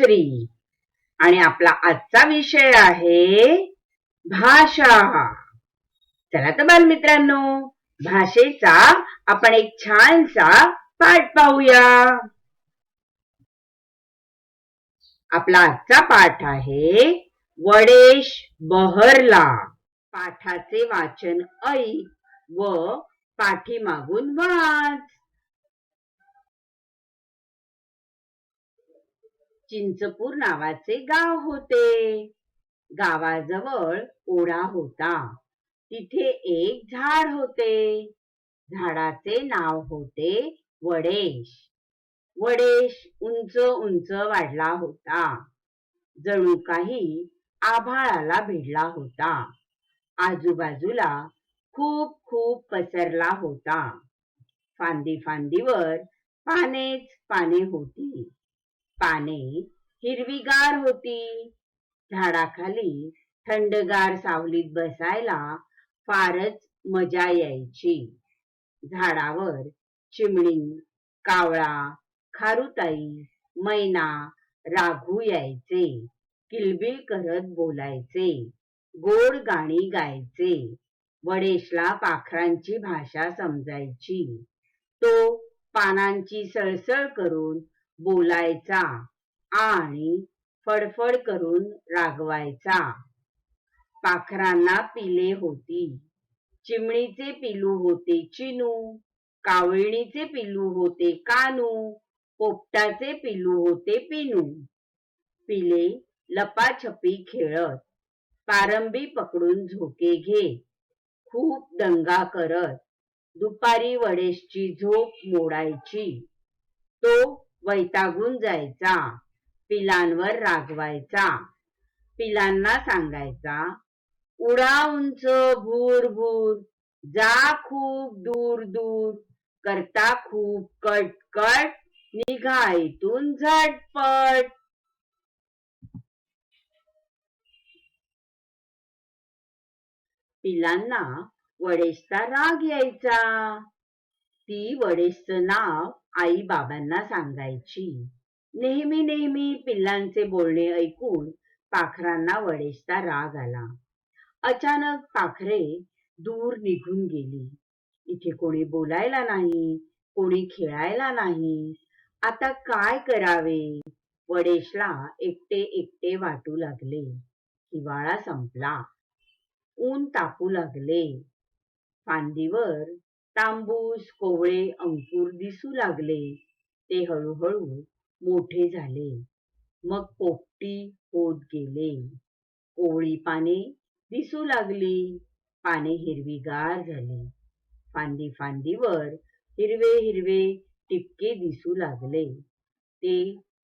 दुसरी आणि आपला आजचा विषय आहे भाषा. चला तर बालमित्रांनो भाषेचा आपण एक छानसा पाठ पाहूया. आपला आजचा पाठ आहे वडेश बहरला. पाठाचे वाचन ऐक व पाठीमागून वाच. चिंचपूर नावाचे गाव होते. गावाजवळ ओढा होता. तिथे एक झाड होते. झाडाचे नाव होते वडेश. वडेश उंच उंच वाढला होता. जणू काही आभाळाला भिडला होता. आजूबाजूला खूप खूप पसरला होता. फांदी फांदीवर पानेच पाने होती. पाने हिरवीगार होती. झाडाखाली थंडगार सावलीत बसायला फारच मजा यायची. झाडावर चिमणी कावळा खारुताई मैना राघू यायचे. किलबिल करत बोलायचे. गोड गाणी गायचे. वडेशला पाखरांची भाषा समजायची. तो पानांची सळसळ करून बोलायचा आणि फडफड करून रागवायचा. पाखरांना पिले होती. चिमणीचे पिलू होते चिनू. कावळणीचे पिलू होते कानू. पोपटाचे पिलू होते पिनू. पिले लपाछपी खेळत. पारंबी पकडून झोके घे खूप दंगा करत. दुपारी वडेशची झोप मोडायची. तो वैतागून जायचा. पिलांवर रागवायचा. पिलांना सांगायचा उडा उंच भूर भूर जा खूप दूर दूर करता खूप कटकट निघा इथून झटपट. पिलांना वडेशचा राग यायचा. ती वडेशचं नाव आई बाबांना सांगायची. नेहमी नेहमी पिल्लांचे बोलणे ऐकून पाखरांना वडेशचा राग आला. अचानक पाखरे दूर निघून गेली. इथे कोणी बोलायला नाही कोणी खेळायला नाही. आता काय करावे? वडेशला एकटे एकटे वाटू लागले. हिवाळा संपला. ऊन तापू लागले. फांदीवर तांबूस कोवळे अंकुर दिसू लागले. ते हळूहळू मोठे झाले. मग पोपटी होत गेले. कोवळी पाने दिसू लागली. पाने हिरवीगार झाली. फांदी फांदीवर हिरवे हिरवे टिपके दिसू लागले. ते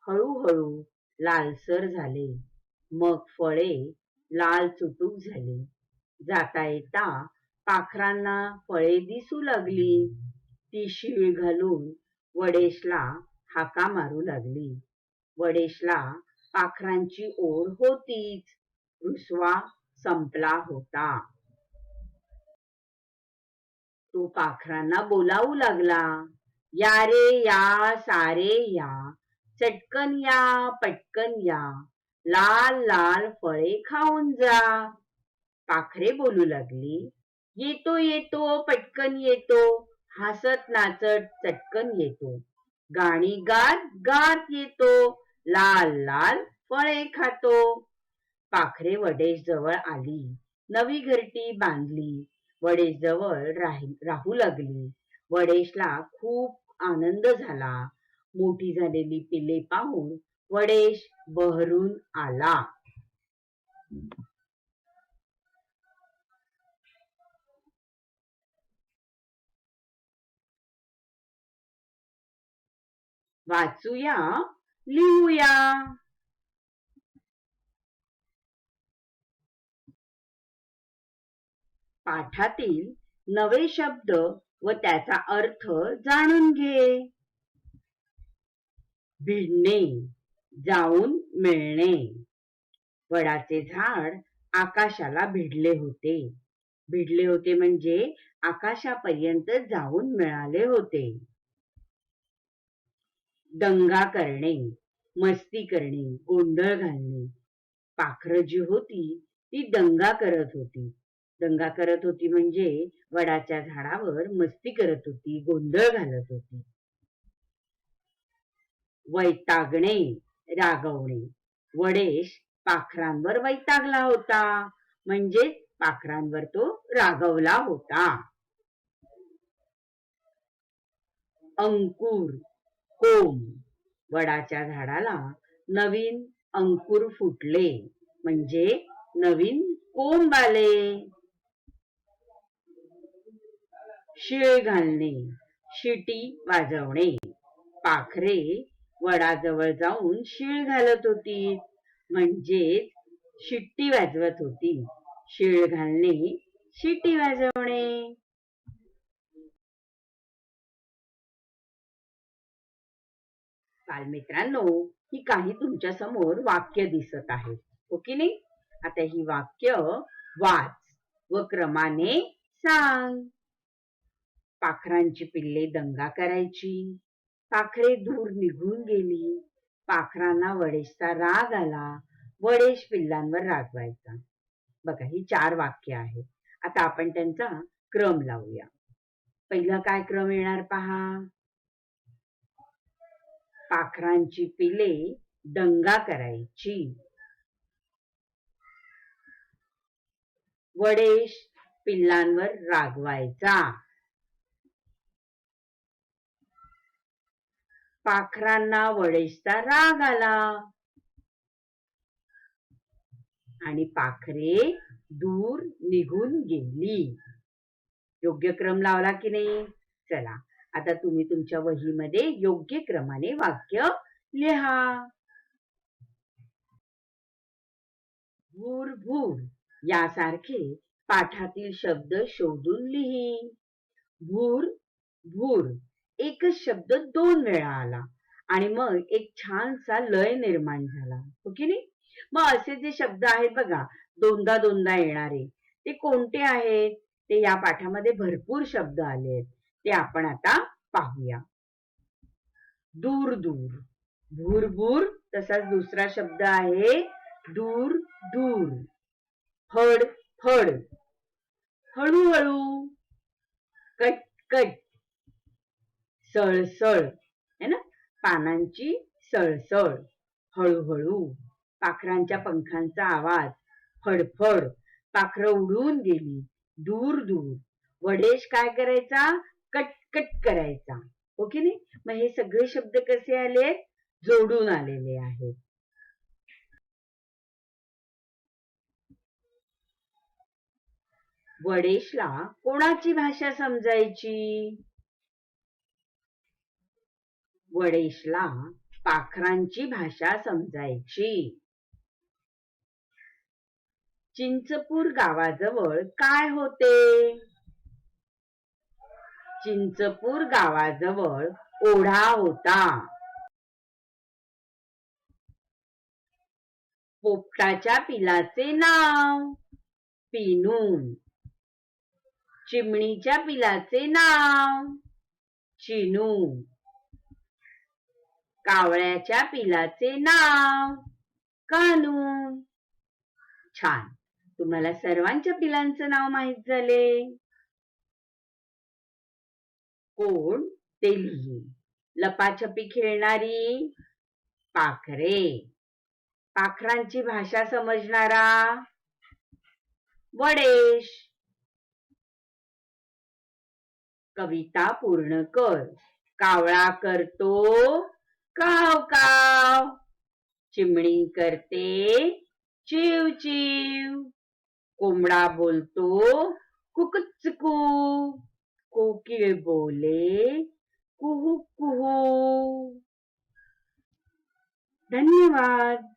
हळूहळू लालसर झाले. मग फळे लाल चुटूक झाली. जाता येता पाखरांना फळे दिसू लागली. ती शिळ घालून वडेशला हाका मारू लागली. वडेशला पाखरांची ओढ होतीच. रुसवा संपला होता. तो पाखरांना बोलावू लागला. या रे या सारे या चटकन या पटकन या लाल लाल फळे खाऊन जा. पाखरे बोलू लागली. येतो येतो पटकन येतो हसत नाचत चटकन येतो. गाणी गात गात येतो लाल लाल फळे खातो. पाखरे वडेश जवळ आली नवी घरटी बांधली वडेश जवळ राहू लागली. वडेशला खूप आनंद झाला. मोठी झालेली पिले पाहून वडेश बहरून आला. वाचूया. लिहूया. पाठातील नवे शब्द व त्याचा अर्थ जाणून घे. भिडणे जाऊन मिळणे. वडाचे झाड आकाशाला भिडले होते. भिडले होते म्हणजे आकाशापर्यंत जाऊन मिळाले होते. दंगा करणे मस्ती करणे गोंधळ घालणे. पाखरं जी होती ती दंगा करत होती. दंगा करत होती म्हणजे वडाच्या झाडावर मस्ती करत होती गोंधळ घालत होती. वैतागणे रागवणे. वडेश पाखरांवर वैतागला होता. म्हणजे पाखरांवर तो रागवला होता. अंकुर कोम वडाच्या झाडाला नवीन अंकुर फुटले. म्हणजे नवीन कोंब आले. शिळ घालणे शिटी वाजवणे. पाखरे वडाजवळ जाऊन शिळ घालत होती. म्हणजेच शिट्टी वाजवत होती. शिळ घालणे शिटी वाजवणे बालमित्रांनो ही काही तुमच्यासमोर वाक्य दिसत आहेत हो की नाही? आता ही वाक्य वाच व क्रमाने सांग. पाखरांची पिल्ले दंगा करायची. पाखरे दूर निघून गेली. पाखरांना वडेशचा राग आला. वडेश पिल्लांवर रागवायचा. बघा ही चार वाक्य आहेत. आता आपण त्यांचा क्रम लावूया. पहिलं काय क्रम येणार पहा? पाखरांची पिले दंगा करायची. वडेश पिल्लांवर रागवायचा. पाखरांना वडेशचा राग आला. आणि पाखरे दूर निघून गेली. योग्य क्रम लावला की नाही? चला. आता तुम्ही तुमच्या वहीमध्ये योग्य क्रमाने वाक्य लिहा. भूर भूर. यासारखे पाठातील शब्द शोधून लिही. भूर भूर. एकच शब्द दोन वेळा आला आणि मग एक छानसा लय निर्माण झाला. हो की नाही? मग असे जे शब्द आहेत बघा दोनदा दोनदा येणारे. ते कोणते आहेत? ते या पाठामध्ये भरपूर शब्द आले आहेत ते आपण आता पाहूया. दूर दूर. भूरभूर तसाच दुसरा शब्द आहे दूर दूर. फड फड. हळूहळू. कट कट. सळसळ है ना? पानांची सळसळ हळूहळू. पाखरांच्या पंखांचा आवाज. फडफड पाखरं उडून गेली दूर दूर. वडेश काय करायचा? कटकट करायचा. हो ओके नाही? मग हे सगळे शब्द कसे आले जोडून आलेले आहेत. वडेशला कोणाची भाषा समजायची? वडेशला पाखरांची भाषा समजायची. चिंचपूर गावाजवळ काय होते? चिंचपूर गावाजवळ ओढा होता. पोपटाच्या पिलाचे नाव पिनून. चिमणीच्या पिलाचे नाव चिनू कावळ्याच्या पिलाचे नाव कानू छान. तुम्हाला सर्वांच्या पिलांचं नाव माहीत झाले. कोण? ते लिही लपाछपी खेळणारी पाखरे. पाखरांची भाषा समजणारा वडेश. कविता पूर्ण कर. कावळा करतो काव काव. चिमणी करते चिव चिव. कोंबडा बोलतो कुकुचकू. कोकिळ बोले कुहू कुहू. धन्यवाद.